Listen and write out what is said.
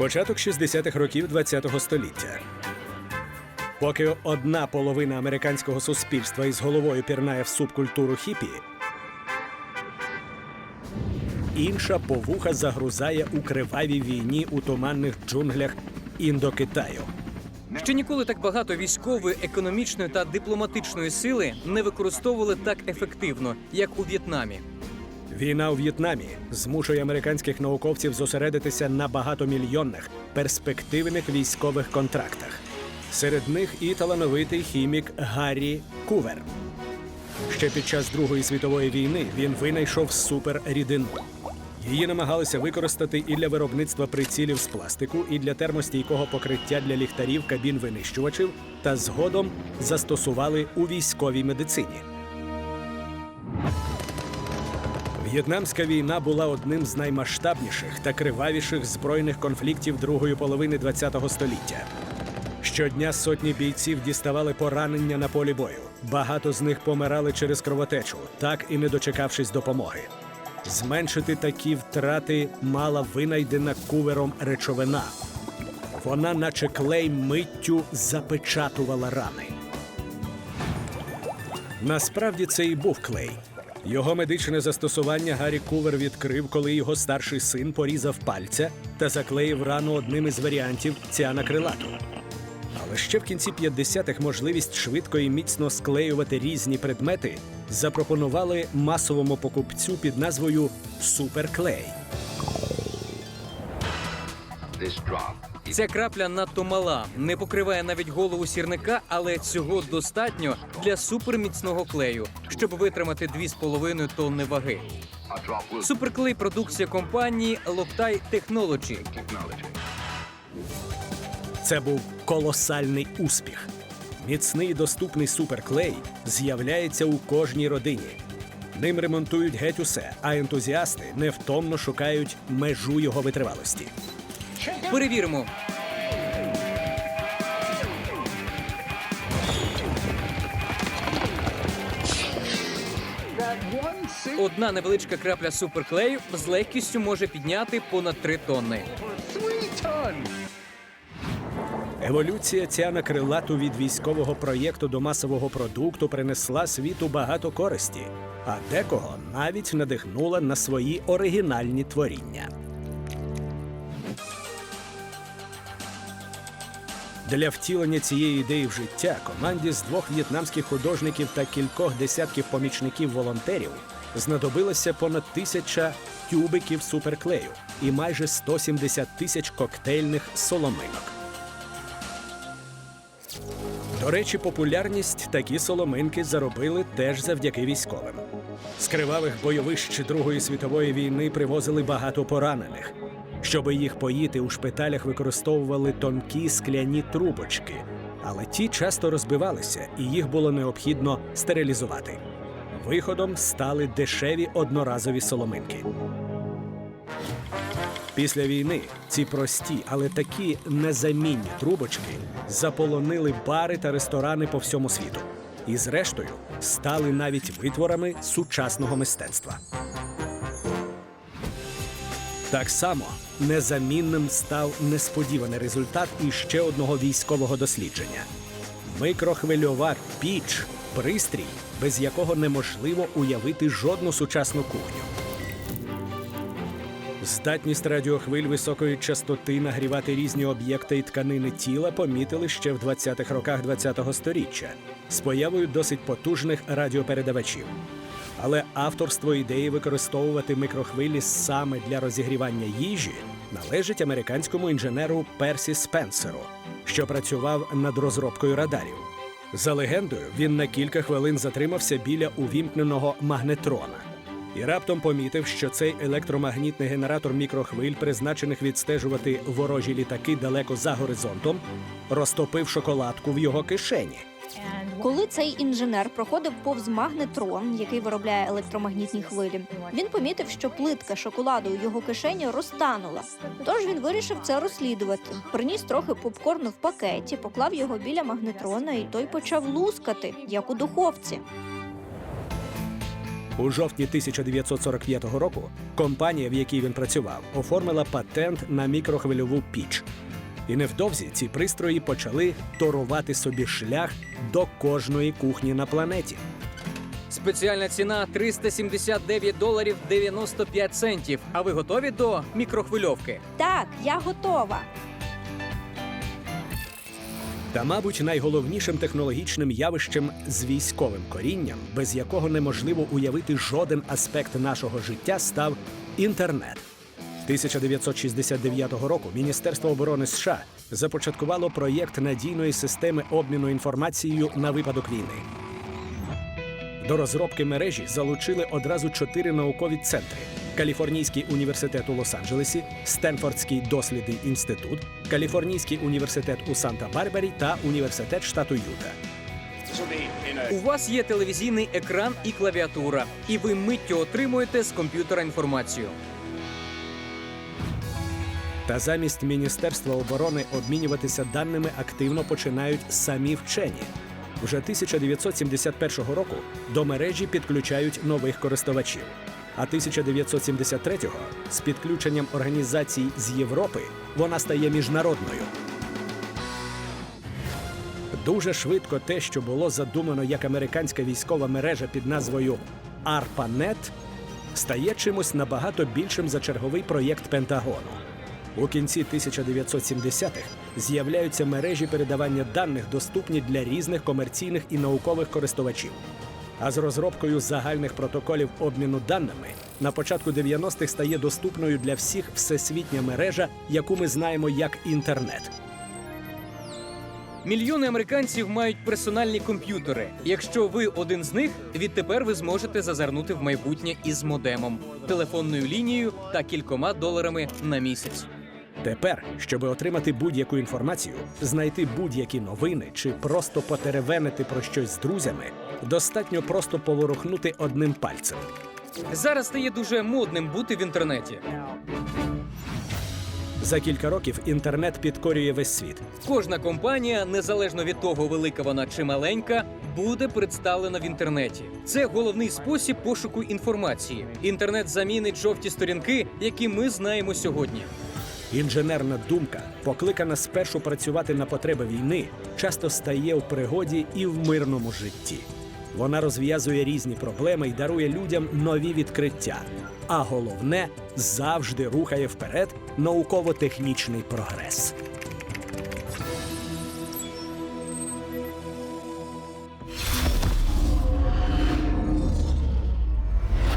Початок 60-х років ХХ століття. Поки одна половина американського суспільства із головою пірнає в субкультуру хіпі, інша повуха загрузає у кривавій війні у туманних джунглях Індокитаю. Ще ніколи так багато військової, економічної та дипломатичної сили не використовували так ефективно, як у В'єтнамі. Війна у В'єтнамі змушує американських науковців зосередитися на багатомільйонних перспективних військових контрактах. Серед них і талановитий хімік Гаррі Кувер. Ще під час Другої світової війни він винайшов суперрідину. Її намагалися використати і для виробництва прицілів з пластику, і для термостійкого покриття для ліхтарів кабін винищувачів, та згодом застосували у військовій медицині. В'єтнамська війна була одним з наймасштабніших та кривавіших збройних конфліктів другої половини ХХ століття. Щодня сотні бійців діставали поранення на полі бою. Багато з них помирали через кровотечу, так і не дочекавшись допомоги. Зменшити такі втрати мала винайдена кувером речовина. Вона, наче клей, миттю запечатувала рани. Насправді це і був клей. Його медичне застосування Гаррі Кувер відкрив, коли його старший син порізав пальця та заклеїв рану одним із варіантів ціанакрилату. Але ще в кінці 50-х можливість швидко і міцно склеювати різні предмети запропонували масовому покупцю під назвою Суперклей. This drop Ця крапля надто мала, не покриває навіть голову сірника, але цього достатньо для суперміцного клею, щоб витримати 2,5 тонни ваги. Суперклей продукція компанії Loctite technology. Це був колосальний успіх. Міцний доступний суперклей з'являється у кожній родині. Ним ремонтують геть усе, а ентузіасти невтомно шукають межу його витривалості. Перевіримо. Одна невеличка крапля суперклею з легкістю може підняти понад 3 тонни. Еволюція ціанакрилату від військового проєкту до масового продукту принесла світу багато користі, а декого навіть надихнула на свої оригінальні творіння. Для втілення цієї ідеї в життя команді з двох в'єтнамських художників та кількох десятків помічників-волонтерів знадобилося понад тисяча тюбиків суперклею і майже 170 тисяч коктейльних соломинок. До речі, популярність такі соломинки заробили теж завдяки військовим. З кривавих бойовищ Другої світової війни привозили багато поранених. Щоби їх поїти, у шпиталях використовували тонкі скляні трубочки, але ті часто розбивалися, і їх було необхідно стерилізувати. Виходом стали дешеві одноразові соломинки. Після війни ці прості, але такі незамінні трубочки заполонили бари та ресторани по всьому світу. І, зрештою, стали навіть витворами сучасного мистецтва. Так само незамінним став несподіваний результат іще одного військового дослідження: микрохвильова піч пристрій, без якого неможливо уявити жодну сучасну кухню. Здатність радіохвиль високої частоти нагрівати різні об'єкти і тканини тіла помітили ще в 20-х роках ХХ століття з появою досить потужних радіопередавачів. Але авторство ідеї використовувати микрохвилі саме для розігрівання їжі належить американському інженеру Персі Спенсеру, що працював над розробкою радарів. За легендою, він на кілька хвилин затримався біля увімкненого магнетрона і раптом помітив, що цей електромагнітний генератор мікрохвиль, призначених відстежувати ворожі літаки далеко за горизонтом, розтопив шоколадку в його кишені. Коли цей інженер проходив повз магнетрон, який виробляє електромагнітні хвилі, він помітив, що плитка шоколаду у його кишені розтанула. Тож він вирішив це розслідувати. Приніс трохи попкорну в пакеті, поклав його біля магнетрона, і той почав лускати, як у духовці. У жовтні 1945 року компанія, в якій він працював, оформила патент на мікрохвильову піч. І невдовзі ці пристрої почали торувати собі шлях до кожної кухні на планеті. Спеціальна ціна 379 доларів 95 центів. А ви готові до мікрохвильовки? Так, я готова. Та, мабуть, найголовнішим технологічним явищем з військовим корінням, без якого неможливо уявити жоден аспект нашого життя, став інтернет. 1969 року Міністерство оборони США започаткувало проєкт надійної системи обміну інформацією на випадок війни. До розробки мережі залучили одразу чотири наукові центри: Каліфорнійський університет у Лос-Анджелесі, Стенфордський дослідний інститут, Каліфорнійський університет у Санта-Барбарі та університет штату Юта. У вас є телевізійний екран і клавіатура, і ви миттю отримуєте з комп'ютера інформацію. Та замість Міністерства оборони обмінюватися даними активно починають самі вчені. Вже 1971 року до мережі підключають нових користувачів. А 1973-го з підключенням організацій з Європи вона стає міжнародною. Дуже швидко те, що було задумано як американська військова мережа під назвою ARPANET, стає чимось набагато більшим за черговий проєкт Пентагону. У кінці 1970-х з'являються мережі передавання даних, доступні для різних комерційних і наукових користувачів. А з розробкою загальних протоколів обміну даними на початку 90-х стає доступною для всіх всесвітня мережа, яку ми знаємо як інтернет. Мільйони американців мають персональні комп'ютери. Якщо ви один з них, відтепер ви зможете зазирнути в майбутнє із модемом, телефонною лінією та кількома доларами на місяць. Тепер, щоб отримати будь-яку інформацію, знайти будь-які новини чи просто потеревенити про щось з друзями, достатньо просто поворухнути одним пальцем. Зараз стає дуже модним бути в інтернеті. За кілька років інтернет підкорює весь світ. Кожна компанія, незалежно від того, велика вона чи маленька, буде представлена в інтернеті. Це головний спосіб пошуку інформації. Інтернет замінить жовті сторінки, які ми знаємо сьогодні. Інженерна думка, покликана спершу працювати на потреби війни, часто стає в пригоді і в мирному житті. Вона розв'язує різні проблеми і дарує людям нові відкриття. А головне завжди рухає вперед науково-технічний прогрес.